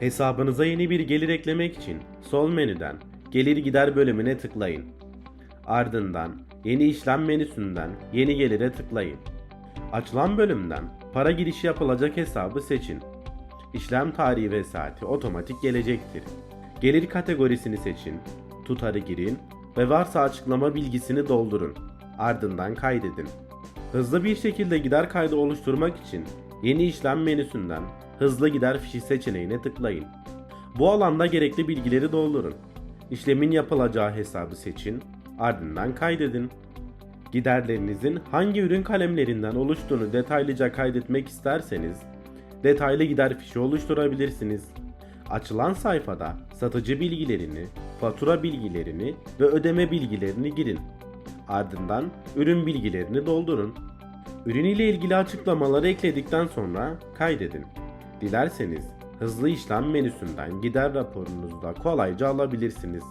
Hesabınıza yeni bir gelir eklemek için sol menüden Gelir Gider bölümüne tıklayın. Ardından Yeni işlem menüsünden Yeni gelire tıklayın. Açılan bölümden para girişi yapılacak hesabı seçin. İşlem tarihi ve saati otomatik gelecektir. Gelir kategorisini seçin, tutarı girin ve varsa açıklama bilgisini doldurun. Ardından kaydedin. Hızlı bir şekilde gider kaydı oluşturmak için yeni işlem menüsünden hızlı gider fişi seçeneğine tıklayın. Bu alanda gerekli bilgileri doldurun. İşlemin yapılacağı hesabı seçin, ardından kaydedin. Giderlerinizin hangi ürün kalemlerinden oluştuğunu detaylıca kaydetmek isterseniz detaylı gider fişi oluşturabilirsiniz. Açılan sayfada satıcı bilgilerini, fatura bilgilerini ve ödeme bilgilerini girin. Ardından ürün bilgilerini doldurun. Ürün ile ilgili açıklamaları ekledikten sonra kaydedin. Dilerseniz hızlı işlem menüsünden gider raporunuzu da kolayca alabilirsiniz.